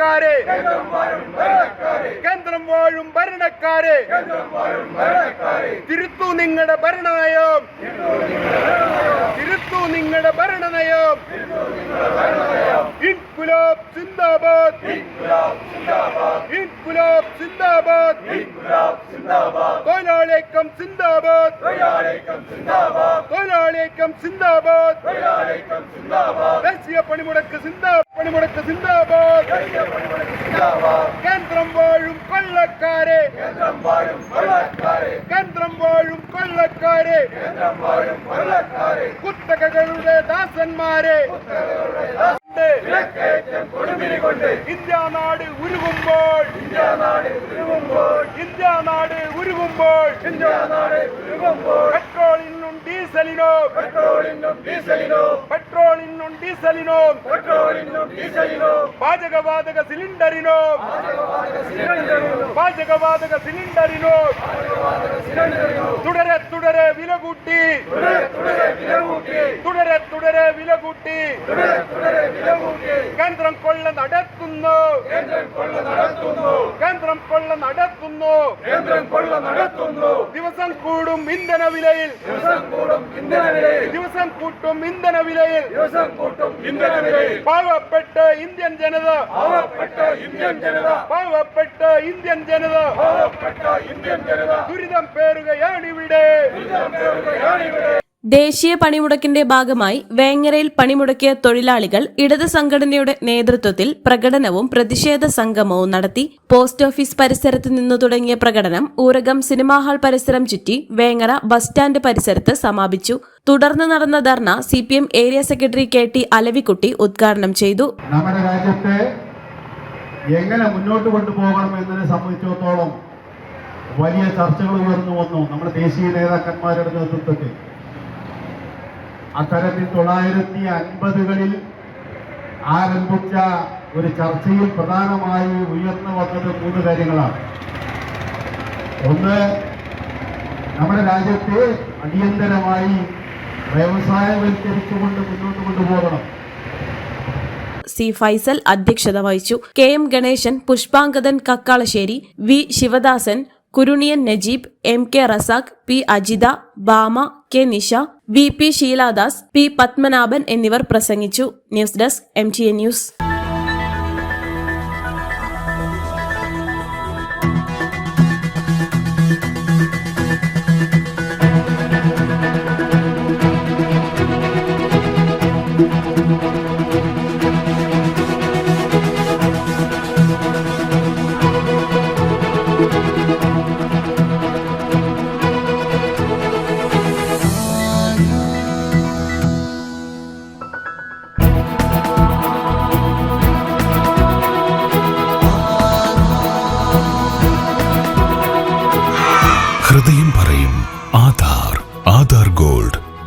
ഭരണക്കാരെ. കേന്ദ്രം വാഴും ഭരണക്കാരെ. തിരുത്തു നിങ്ങളുടെ ഭരണനയം. തിരുത്തു നിങ്ങളുടെ ഭരണനയം. ഇൻകുലാബ് സിന്ദാബാദ്. ഇൻകുലാബ് സിന്ദാബാദ്. തൊഴിലാളിക്കം സിന്ദാബാദ്. തൊഴിലാളിക്കം സിന്ദാബാദ്. ദേശീയ പണിമുടക്ക് സിന്ദാബാദ് കേന്ദ്രം വാഴും കൊള്ളക്കാരെ കേന്ദ്രം വാഴും കൊള്ളക്കാരെ കുത്തകകളുടെ ദാസന്മാരെ. ഇന്ത്യ നാട് ഉരുകുമ്പോൾ ഇന്ത്യ നാട് ഉരുകുമ്പോൾ പെട്രോളിനും ഡീസലിനോ. പെട്രോളിനും ഡീസലിനോ. പാചകവാതക സിലിണ്ടറിനോ പാചകവാതക സിലിണ്ടറിനോ തുടരെ തുടരെ വില കൂട്ടി തുടരെ തുടരെ വില കൂട്ടി കേന്ദ്രം കൊള്ള നടത്തുന്നു കേന്ദ്രം കൊള്ള നടത്തുന്നു ദിവസം കൂടും ഇന്ധന വിലയിൽ. ദിവസം കൂട്ടും ഇന്ധന വിലയിൽ. ദിവസം കൂട്ടും ഇന്ധന വിലയിൽ. പാവപ്പെട്ട ഇന്ത്യൻ ജനത. പാവപ്പെട്ട ഇന്ത്യൻ ജനത. പാവപ്പെട്ട ഇന്ത്യൻ ജനത. പാവപ്പെട്ട ഇന്ത്യൻ ജനത. ദുരിതം പേറുകയാണ് ഇവിടെ. ദേശീയ പണിമുടക്കിന്റെ ഭാഗമായി വേങ്ങരയിൽ പണിമുടക്കിയ തൊഴിലാളികൾ ഇടത് സംഘടനയുടെ നേതൃത്വത്തിൽ പ്രകടനവും പ്രതിഷേധ സംഗമവും നടത്തി. പോസ്റ്റ് ഓഫീസ് പരിസരത്ത് നിന്നു തുടങ്ങിയ പ്രകടനം ഊരകം സിനിമാ ഹാൾ പരിസരം ചുറ്റി വേങ്ങര ബസ് സ്റ്റാൻഡ് പരിസരത്ത് സമാപിച്ചു. തുടർന്ന് നടന്ന ധർണ C area secretary K T Alavikutty ഉദ്ഘാടനം ചെയ്തു. നമ്മുടെ രാജ്യത്തെ എങ്ങനെ മുന്നോട്ട് കൊണ്ടുപോകണം എന്നതിനെ സംബന്ധിച്ചിടത്തോളം വലിയ ചർച്ചകൾ ഉയർന്നു വന്നു. നമ്മുടെ ദേശീയ നേതാക്കന്മാരുടെ നേതൃത്വത്തിൽ. അത്തരത്തിൽ തൊള്ളായിരത്തി അൻപതുകളിൽ ആരംഭിച്ച ഒരു ചർച്ചയിൽ പ്രധാനമായി ഉയർന്നു വന്നത് മൂന്ന് കാര്യങ്ങളാണ്. ഒന്ന് നമ്മുടെ രാജ്യത്തെ അടിയന്തരമായി വ്യവസായവൽക്കരിച്ചുകൊണ്ട് മുന്നോട്ട് കൊണ്ടുപോകണം. സി ഫൈസൽ അധ്യക്ഷത വഹിച്ചു. K M Ganesan Pushpangadan Kakkalassery V Sivadasan Kuruniyan Najeeb M K Razak P Ajitha Bama K Nisha V P Sheeladas P Padmanabhan എന്നിവർ പ്രസംഗിച്ചു. News desk M T A news.